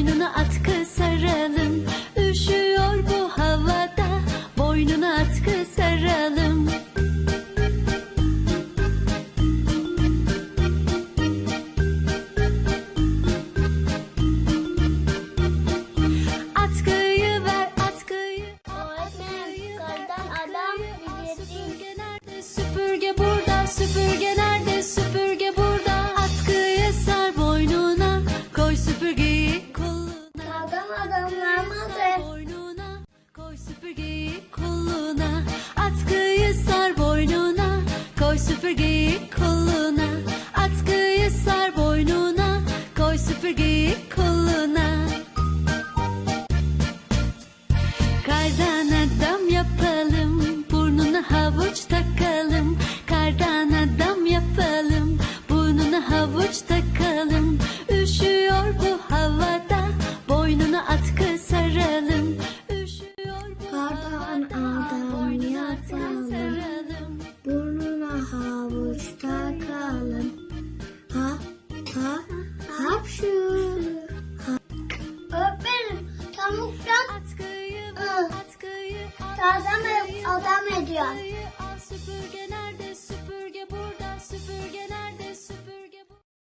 Boynunu süpürgeyi koluna Atkıyı sar boynuna Koy süpürgeyi koluna. Kardan Ha, hapşu. Öğretmenim tavuktan ıı, adam, adam ediyor.